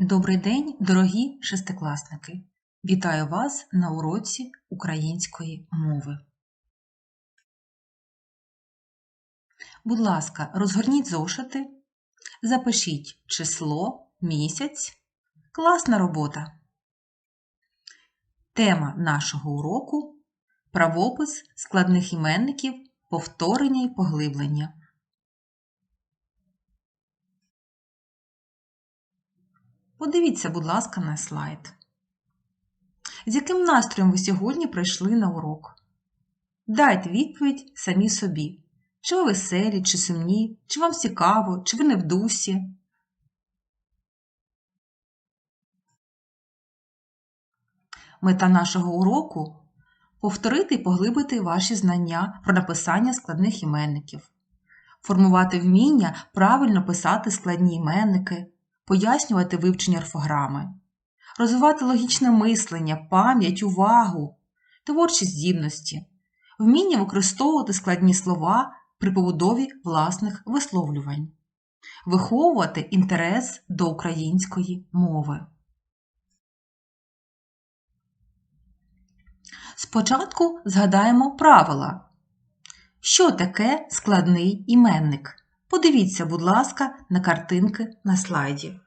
Добрий день, дорогі шестикласники! Вітаю вас на уроці української мови. Будь ласка, розгорніть зошити, запишіть число, місяць. Класна робота. Тема нашого уроку правопис складних іменників, повторення і поглиблення. Подивіться, будь ласка, на слайд. З яким настроєм ви сьогодні прийшли на урок? Дайте відповідь самі собі. Чи ви веселі, чи сумні, чи вам цікаво, чи ви не в дусі? Мета нашого уроку повторити і поглибити ваші знання про написання складних іменників, формувати вміння правильно писати складні іменники, пояснювати вивчення орфограми, розвивати логічне мислення, пам'ять, увагу, творчі здібності, вміння використовувати складні слова при побудові власних висловлювань, виховувати інтерес до української мови. Спочатку згадаємо правила. Що таке складний іменник? Подивіться, будь ласка, на картинки на слайді.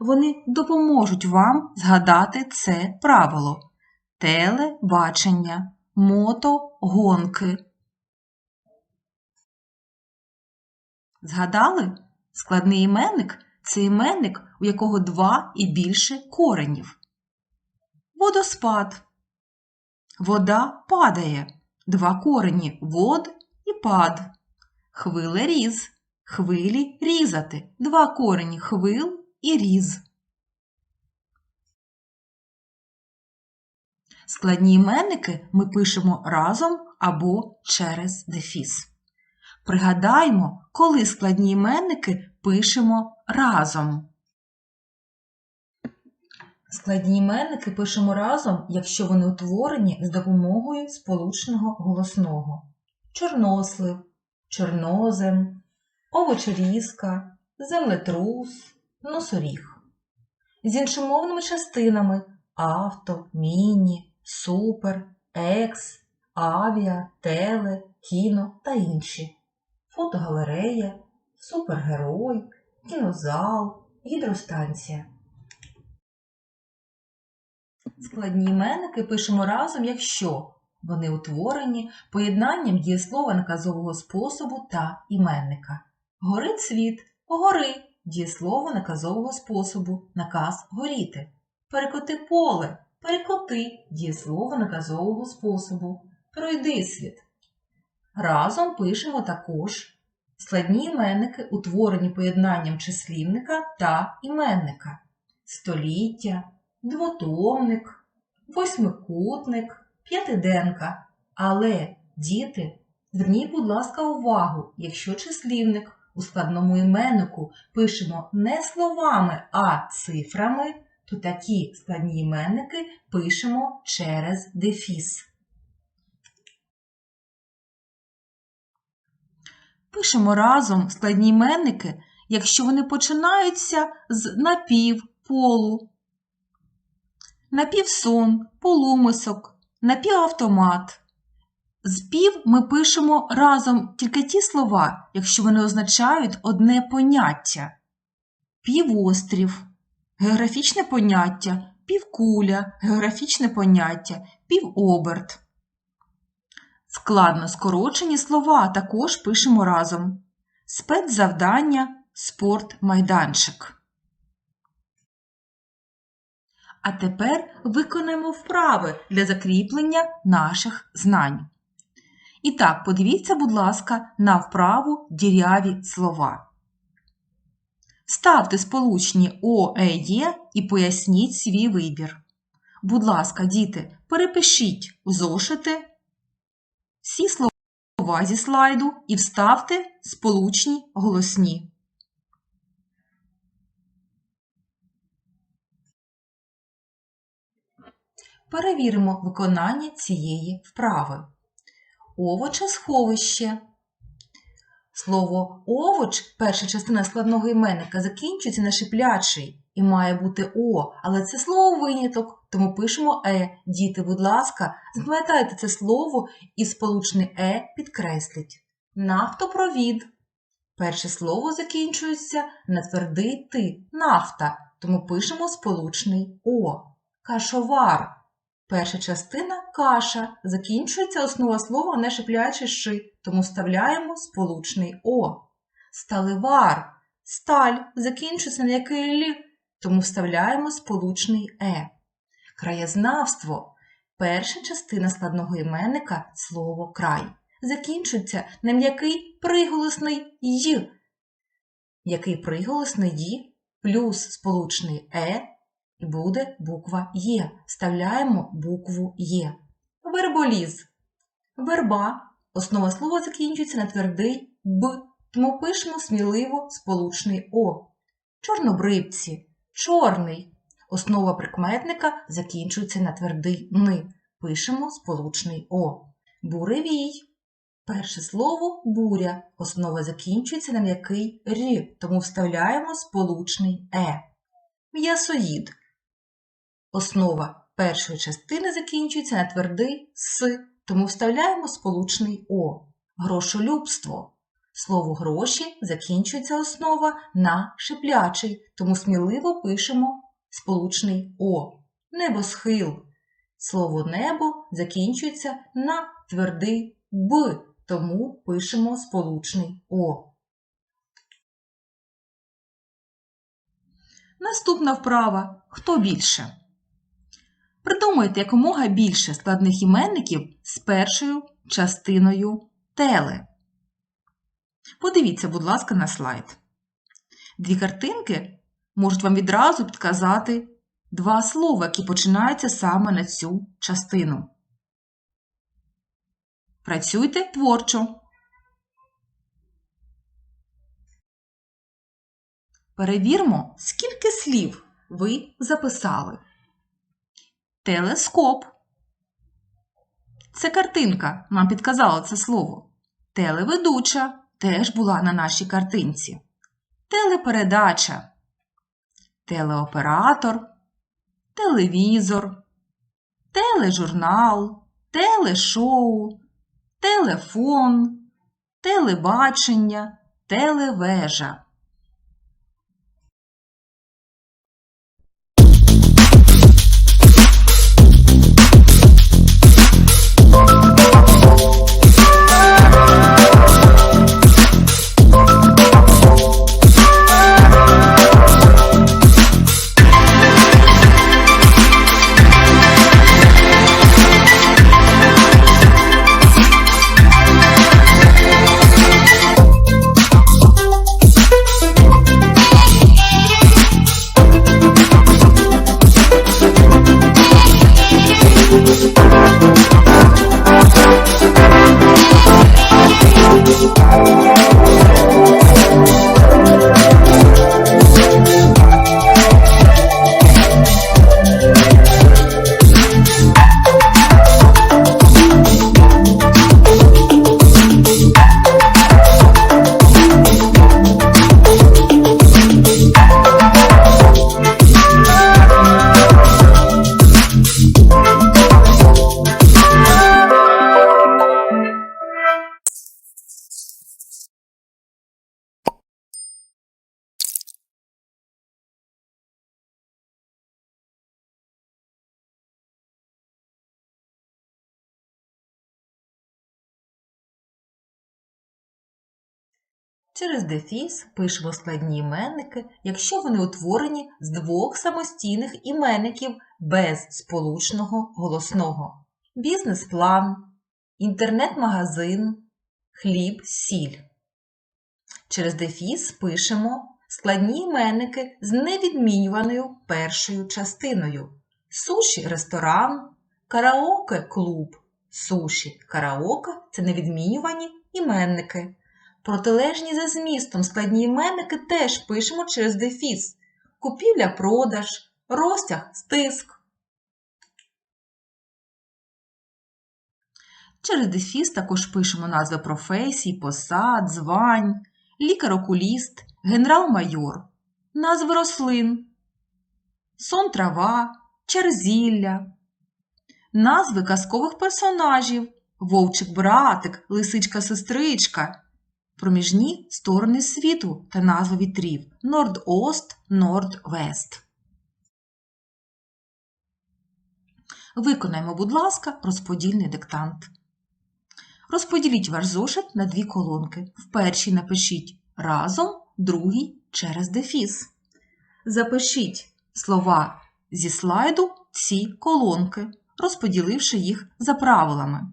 Вони допоможуть вам згадати це правило телебачення, мотогонки. Згадали? Складний іменник це іменник, у якого два і більше коренів. Водоспад. Вода падає. Два корені вод і пад. Хвилеріз. Хвилі різати. Два корені хвил і різ. Складні іменники ми пишемо разом або через дефіс. Пригадаємо, коли складні іменники пишемо разом. Складні іменники пишемо разом, якщо вони утворені з допомогою сполучного голосного. Чорнослив, чорнозем, овочерізка, землетрус, носоріг. З іншомовними частинами авто, міні, супер, екс, авіа, теле, кіно та інші. Фотогалерея, супергерой, кінозал, гідростанція. Складні іменники пишемо разом, якщо вони утворені поєднанням дієслова наказового способу та іменника. Горить світ, гори дієслово наказового способу, наказ горіти. Перекоти поле, перекоти дієслово наказового способу. Пройди світ. Разом пишемо також складні іменники, утворені поєднанням числівника та іменника. Століття, двотомник, восьмикутник, п'ятиденка. Але, діти, зверніть, будь ласка, увагу, якщо числівник у складному іменнику пишемо не словами, а цифрами, то такі складні іменники пишемо через дефіс. Пишемо разом складні іменники, якщо вони починаються з напів, полу, напівсон, полумисок, напівавтомат. З пів ми пишемо разом тільки ті слова, якщо вони означають одне поняття. Півострів, географічне поняття, півкуля, географічне поняття, півоберт. Складно скорочені слова також пишемо разом. Спецзавдання, спорт, майданчик. А тепер виконаємо вправи для закріплення наших знань. І так, подивіться, будь ласка, на вправу діряві слова. Ставте сполучні О, Е, і поясніть свій вибір. Будь ласка, діти, перепишіть зошити всі слова зі слайду і вставте сполучні голосні. Перевіримо виконання цієї вправи. Овочесховище. Слово овоч, перша частина складного іменника, закінчується на шиплячий і має бути О, але це слово виняток, тому пишемо Е. Діти, будь ласка, запам'ятайте це слово і сполучне Е підкресліть. Нафтопровід. Перше слово закінчується на твердий ти нафта, тому пишемо сполучний О. Кашовар. Перша частина каша. Закінчується основа слова не шиплячий ши, тому вставляємо сполучний О. Сталевар. Сталь закінчується на який лі, тому вставляємо сполучний Е. Краєзнавство. Перша частина складного іменника слово край. Закінчується на м'який приголосний й. Який приголосний й плюс сполучний е буде буква Є. Вставляємо букву Є. Верболіз. Верба. Основа слова закінчується на твердий Б, тому пишемо сміливо сполучний О. Чорнобривці. Чорний. Основа прикметника закінчується на твердий Ни. Пишемо сполучний О. Буревій. Перше слово буря. Основа закінчується на м'який рі, тому вставляємо сполучний е. М'ясоїд. Основа першої частини закінчується на твердий с, тому вставляємо сполучний о. Грошолюбство. Слово гроші закінчується основа на шиплячий, тому сміливо пишемо сполучний о. Небосхил. Слово небо закінчується на твердий б, тому пишемо сполучний О. Наступна вправа. Хто більше? Придумайте якомога більше складних іменників з першою частиною теле. Подивіться, будь ласка, на слайд. Дві картинки можуть вам відразу підказати два слова, які починаються саме на цю частину. Працюйте творчо. Перевірмо, скільки слів ви записали. Телескоп. Це картинка. Нам підказала це слово. Телеведуча теж була на нашій картинці. Телепередача. Телеоператор. Телевізор. Тележурнал. Телешоу телефон, телебачення, телевежа. Bye. Через дефіс пишемо складні іменники, якщо вони утворені з двох самостійних іменників без сполучного голосного. Бізнес-план, інтернет-магазин, хліб, сіль. Через дефіс пишемо складні іменники з невідмінюваною першою частиною. Суші ресторан, караоке клуб. Суші, караоке це невідмінювані іменники. Протилежні за змістом складні іменники теж пишемо через дефіс. Купівля-продаж, розтяг, стиск. Через дефіс також пишемо назви професій, посад, звань, лікар-окуліст, генерал-майор, назви рослин, сон трава, черзілля, назви казкових персонажів, вовчик-братик, лисичка-сестричка, проміжні сторони світу та назви вітрів Норд-Ост, Норд-Вест. Виконаємо, будь ласка, розподільний диктант. Розподіліть ваш зошит на дві колонки. В першій напишіть разом, другій через дефіс. Запишіть слова зі слайду ці колонки, розподіливши їх за правилами.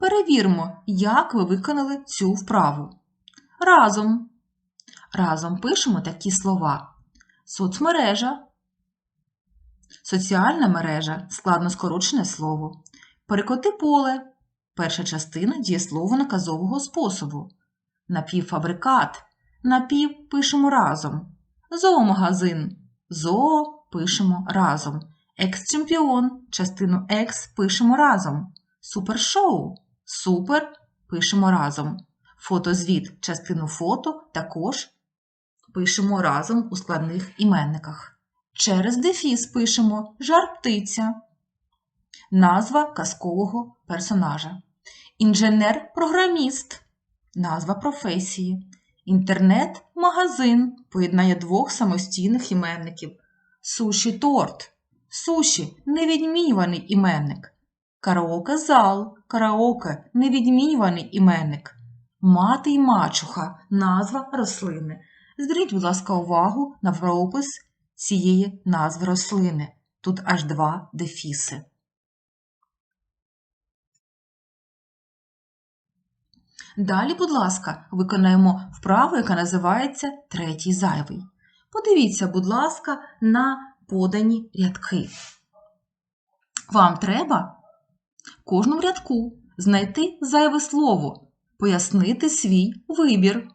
Перевіримо, як ви виконали цю вправу. Разом. Разом пишемо такі слова: соцмережа, соціальна мережа складно скорочене слово, перекоти поле перша частина дієслову наказового способу, напівфабрикат, напів пишемо разом, зоомагазин, зоо пишемо разом, екс-чемпіон, частину екс пишемо разом, супершоу, супер пишемо разом. Фотозвіт, частину фото також пишемо разом у складних іменниках. Через дефіс пишемо жар птиця, назва казкового персонажа. Інженер-програміст, назва професії. Інтернет-магазин поєднання двох самостійних іменників. Суші-торт, суші невідмінюваний іменник. Караоке-зал, караоке невідмінюваний іменник. Мати й мачуха назва рослини. Зверніть, будь ласка, увагу на правопис цієї назви рослини. Тут аж два дефіси. Далі, будь ласка, виконаємо вправу, яка називається третій зайвий. Подивіться, будь ласка, на подані рядки. Вам треба кожному рядку знайти зайве слово, пояснити свій вибір.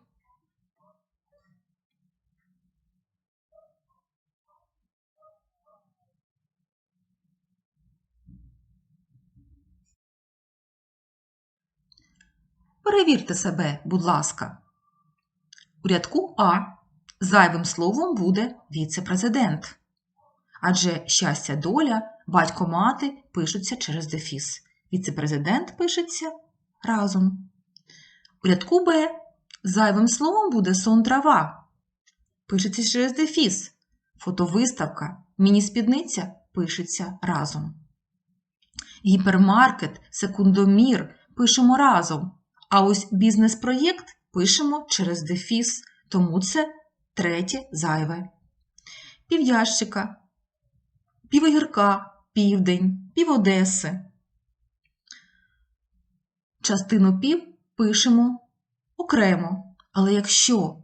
Перевірте себе, будь ласка. У рядку А зайвим словом буде віце-президент. Адже щастя доля, батько мати пишуться через дефіс. Віце-президент пишеться разом. У рядку Б зайвим словом буде сон трава. Пишеться через дефіс. Фотовиставка, міні-спідниця пишеться разом. Гіпермаркет, секундомір пишемо разом. А ось бізнес-проєкт пишемо через дефіс, тому це третє зайве. Пів'ящика, півогірка, південь, піводеси. Частину пів пишемо окремо. Але якщо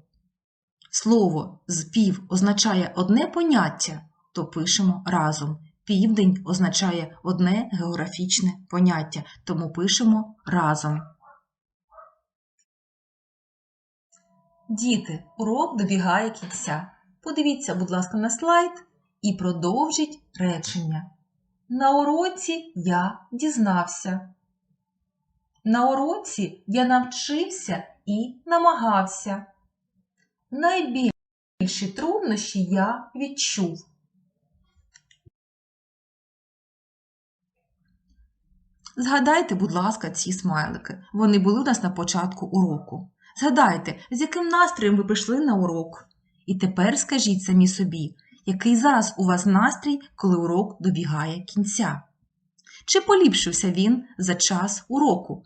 слово з пів означає одне поняття, то пишемо разом. Південь означає одне географічне поняття, тому пишемо разом. Діти, урок добігає кінця. Подивіться, будь ласка, на слайд і продовжіть речення. На уроці я дізнався. На уроці я навчився і намагався. Найбільші труднощі я відчув. Згадайте, будь ласка, ці смайлики. Вони були у нас на початку уроку. Згадайте, з яким настроєм ви прийшли на урок. І тепер скажіть самі собі, який зараз у вас настрій, коли урок добігає кінця? Чи поліпшився він за час уроку?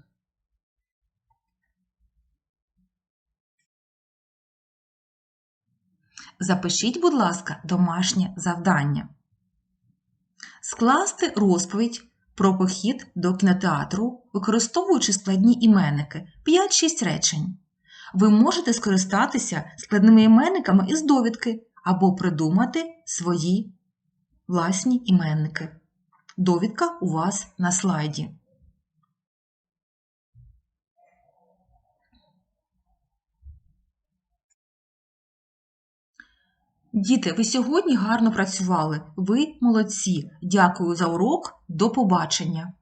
Запишіть, будь ласка, домашнє завдання. Скласти розповідь про похід до кінотеатру, використовуючи складні іменники 5-6 речень. Ви можете скористатися складними іменниками із довідки або придумати свої власні іменники. Довідка у вас на слайді. Діти, ви сьогодні гарно працювали. Ви молодці. Дякую за урок. До побачення.